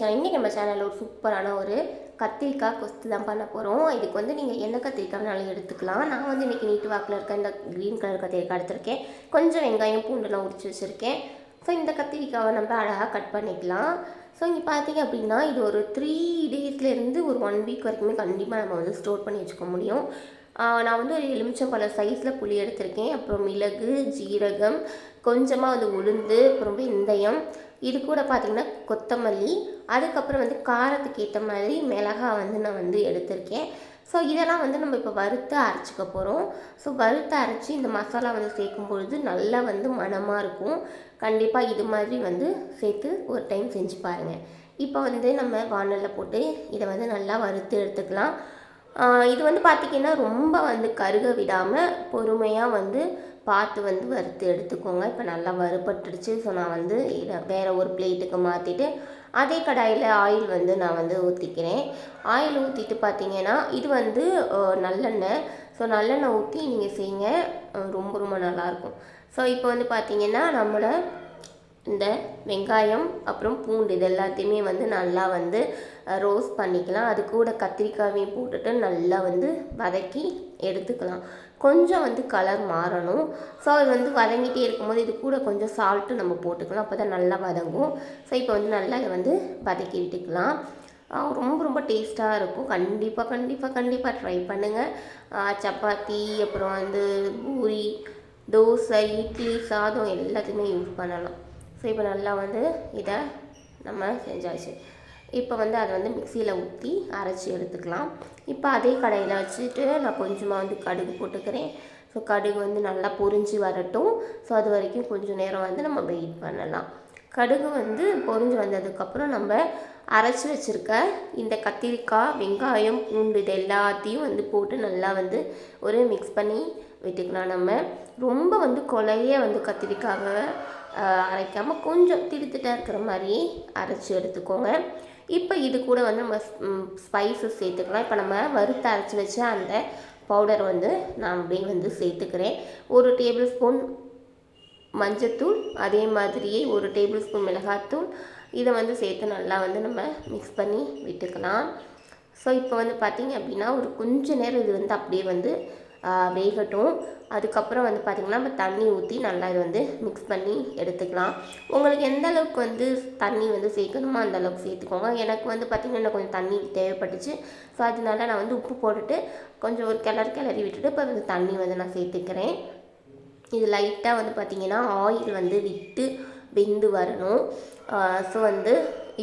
சேனலில் ஒரு சூப்பரான ஒரு கத்திரிக்காய் கொஸ்து தான் பண்ண போகிறோம் இதுக்கு வந்து நீங்கள் என்ன கத்திரிக்காய்னாலும் எடுத்துக்கலாம். நான் வந்து இன்றைக்கி நீட்டு வாக்கில் இருக்க இந்த க்ரீன் கலர் கத்திரிக்காய் எடுத்திருக்கேன். கொஞ்சம் வெங்காயம் பூண்டுலாம் உரிச்சு வச்சுருக்கேன். ஸோ இந்த கத்திரிக்காவை நம்ம அழகாக கட் பண்ணிக்கலாம். ஸோ இங்கே பார்த்தீங்க அப்படின்னா இது ஒரு த்ரீ டேஸ்லேருந்து ஒரு ஒன் வீக் வரைக்குமே கண்டிப்பாக நம்ம வந்து ஸ்டோர் பண்ணி வச்சுக்க முடியும். நான் வந்து ஒரு எலுமிச்சம்பழம் சைஸில் புளி எடுத்திருக்கேன். அப்புறம் மிளகு ஜீரகம் கொஞ்சமாக வந்து உளுந்து அப்புறம் வெந்தயம். இது கூட பார்த்திங்கன்னா கொத்தமல்லி. அதுக்கப்புறம் வந்து காரத்துக்கு ஏற்ற மாதிரி மிளகா வந்து நான் வந்து எடுத்திருக்கேன். ஸோ இதெல்லாம் வந்து நம்ம இப்போ வறுத்து அரைச்சிக்க போகிறோம் ஸோ வறுத்து அரைச்சி இந்த மசாலா வந்து சேர்க்கும் பொழுது நல்லா வந்து மணமாக இருக்கும். கண்டிப்பாக இது மாதிரி வந்து சேர்த்து ஒரு டைம் செஞ்சு பாருங்கள் இப்போ வந்து நம்ம வானலில் போட்டு இதை வந்து நல்லா வறுத்து எடுத்துக்கலாம். இது வந்து பார்த்திங்கன்னா ரொம்ப வந்து கருக விடாமல் பொறுமையாக வந்து பார்த்து வந்து வறுத்து எடுத்துக்கோங்க. இப்போ நல்லா வறுபட்டுடுச்சு. ஸோ நான் வந்து இதை வேறு ஒரு பிளேட்டுக்கு மாற்றிட்டு அதே கடாயில் ஆயில் வந்து நான் வந்து ஊற்றிக்கிறேன் ஆயில் ஊற்றிட்டு பார்த்தீங்கன்னா இது வந்து நல்லெண்ணெய். ஸோ நல்லெண்ணெய் ஊற்றி நீங்கள் செய்யுங்க ரொம்ப ரொம்ப நல்லாயிருக்கும். ஸோ இப்போ வந்து பார்த்தீங்கன்னா நம்மளை இந்த வெங்காயம் அப்புறம் பூண்டு இது எல்லாத்தையுமே வந்து நல்லா வந்து ரோஸ்ட் பண்ணிக்கலாம். அது கூட கத்திரிக்காயையும் போட்டுட்டு நல்லா வந்து வதக்கி எடுத்துக்கலாம். கொஞ்சம் வந்து கலர் மாறணும். ஸோ அது வந்து வதங்கிட்டே இருக்கும்போது இது கூட கொஞ்சம் சால்ட்டு நம்ம போட்டுக்கலாம். அப்போ தான் நல்லா வதங்கும். ஸோ இப்போ வந்து நல்லா இதை வந்து வதக்கி விட்டுக்கலாம். ரொம்ப ரொம்ப டேஸ்ட்டாக இருக்கும். கண்டிப்பாக கண்டிப்பாக கண்டிப்பாக ட்ரை பண்ணுங்கள் சப்பாத்தி அப்புறம் வந்து பூரி தோசை இட்லி சாதம் எல்லாத்தையுமே யூஸ் பண்ணலாம். ஸோ இப்போ நல்லா வந்து இதை நம்ம செஞ்சாச்சு. இப்போ வந்து அதை வந்து மிக்சியில் ஊற்றி அரைச்சி எடுத்துக்கலாம். இப்போ அதே கடையில் வச்சுட்டு நான் கொஞ்சமாக வந்து கடுகு போட்டுக்கிறேன். ஸோ கடுகு வந்து நல்லா பொரிஞ்சு வரட்டும். ஸோ அது வரைக்கும் கொஞ்சம் நேரம் வந்து நம்ம வெயிட் பண்ணலாம். கடுகு வந்து பொரிஞ்சு வந்ததுக்கப்புறம் நம்ம அரைச்சி வச்சுருக்க இந்த கத்திரிக்காய் வெங்காயம் பூண்டு இது எல்லாத்தையும் வந்து போட்டு நல்லா வந்து ஒரு மிக்ஸ் பண்ணி விட்டுக்கலாம் நம்ம. ரொம்ப வந்து கொலையே வந்து கத்திரிக்காவை அரைக்காமல் கொஞ்சம் திடுத்திட்டா இருக்கிற மாதிரி அரைச்சி எடுத்துக்கோங்க. இப்போ இது கூட வந்து நம்ம ஸ்பைசஸ் சேர்த்துக்கலாம். இப்போ நம்ம வறுத்து அரைச்சி வச்ச அந்த பவுடர் வந்து நான் அப்படியே வந்து சேர்த்துக்கிறேன். ஒரு டேபிள் ஸ்பூன் மஞ்சத்தூள் அதே மாதிரியே ஒரு டேபிள் ஸ்பூன் மிளகாத்தூள். இதை வந்து சேர்த்து நல்லா வந்து நம்ம மிக்ஸ் பண்ணி விட்டுக்கலாம். ஸோ இப்போ வந்து பார்த்திங்க அப்படின்னா ஒரு கொஞ்ச நேரம் இது வந்து அப்படியே வந்து வேகட்டும். அதுக்கப்புறம் வந்து பார்த்திங்கன்னா நம்ம தண்ணி ஊற்றி நல்லா இது வந்து மிக்ஸ் பண்ணி எடுத்துக்கலாம். உங்களுக்கு எந்த அளவுக்கு வந்து தண்ணி வந்து சேர்க்கணுமோ அந்த அளவுக்கு சேர்த்துக்கோங்க. எனக்கு வந்து பார்த்திங்கன்னா கொஞ்சம் தண்ணி தேவைப்பட்டுச்சு. ஸோ அதனால நான் வந்து உப்பு போட்டுட்டு கொஞ்சம் ஒரு கிளறி கிளறி விட்டுட்டு இப்போ வந்து தண்ணி வந்து நான் சேர்த்துக்கிறேன். இது லைட்டாக வந்து பார்த்திங்கன்னா ஆயில் வந்து விட்டு வெந்து வரணும். ஸோ வந்து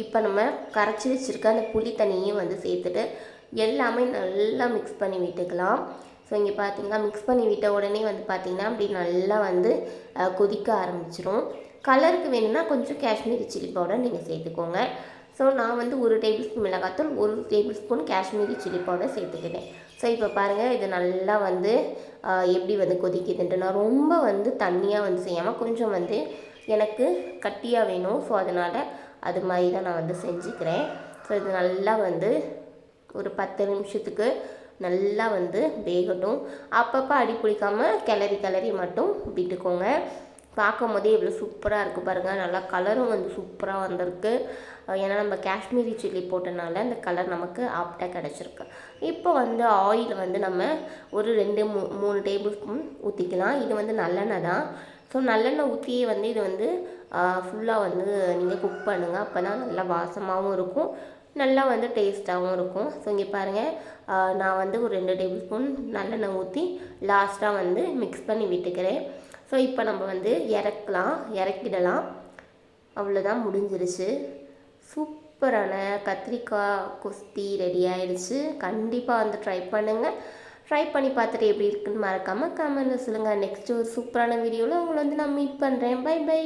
இப்போ நம்ம கரைச்சி வச்சுருக்க அந்த புளி தண்ணியும் வந்து சேர்த்துட்டு எல்லாமே நல்லா மிக்ஸ் பண்ணி விட்டுக்கலாம். ஸோ இங்கே பார்த்தீங்கன்னா மிக்ஸ் பண்ணி விட்ட உடனே வந்து பார்த்திங்கன்னா அப்படி நல்லா வந்து கொதிக்க ஆரம்பிச்சிரும். கலருக்கு வேணும்னா கொஞ்சம் காஷ்மீரி சில்லி பவுடர் நீங்கள் சேர்த்துக்கோங்க. ஸோ நான் வந்து ஒரு டேபிள் ஸ்பூன் மிளகாத்தூள் ஒரு table spoon Kashmiri chilli powder சேர்த்துக்கிட்டேன். ஸோ இப்போ பாருங்கள் இது நல்லா வந்து எப்படி வந்து கொதிக்குதுன்ட்டு. நான் ரொம்ப வந்து தண்ணியாக வந்து செய்யாமல் கொஞ்சம் வந்து எனக்கு கட்டியாக வேணும். ஸோ அதனால் அது மாதிரி தான் நான் வந்து செஞ்சுக்கிறேன். ஸோ இது நல்லா வந்து ஒரு பத்து நிமிஷத்துக்கு நல்லா வந்து வேகட்டும். அப்பப்போ அடி பிடிக்காமல் கிளறி கிளறி மட்டும் விட்டுக்கோங்க. பார்க்கும் போதே இவ்வளோ சூப்பராக இருக்குது பாருங்கள் நல்லா கலரும் வந்து சூப்பராக வந்திருக்கு. ஏன்னா நம்ம காஷ்மீரி சில்லி போட்டனால அந்த கலர் நமக்கு ஆப்டாக கிடச்சிருக்கு. இப்போ வந்து ஆயில் வந்து நம்ம ஒரு ரெண்டு மூ மூணு டேபிள் ஸ்பூன் ஊற்றிக்கலாம் இது வந்து நல்லெண்ணெய் தான். ஸோ நல்லெண்ணெய் ஊற்றியே வந்து இது வந்து ஃபுல்லாக வந்து நீங்கள் குக் பண்ணுங்கள் அப்போ தான் நல்லா வாசமாகவும் இருக்கும். நல்லா வந்து டேஸ்ட்டாகவும் இருக்கும். ஸோ இங்கே பாருங்கள் நான் வந்து ஒரு ரெண்டு டேபிள் ஸ்பூன் நல்லெண்ணெய் ஊற்றி லாஸ்ட்டாக வந்து மிக்ஸ் பண்ணி விட்டுக்கிறேன். ஸோ இப்போ நம்ம வந்து இறக்கலாம். இறக்கிடலாம். அவ்வளோதான் முடிஞ்சிருச்சு. சூப்பரான கத்திரிக்காய் குஸ்தி ரெடி ஆயிடுச்சு. கண்டிப்பாக வந்து ட்ரை பண்ணுங்கள் ட்ரை பண்ணி பார்த்துட்டு எப்படி இருக்குன்னு மறக்காமல் கமெண்ட்டில் சொல்லுங்கள் நெக்ஸ்ட் ஒரு சூப்பரான வீடியோவில் உங்களை வந்து நான் மீட் பண்ணுறேன் பை பை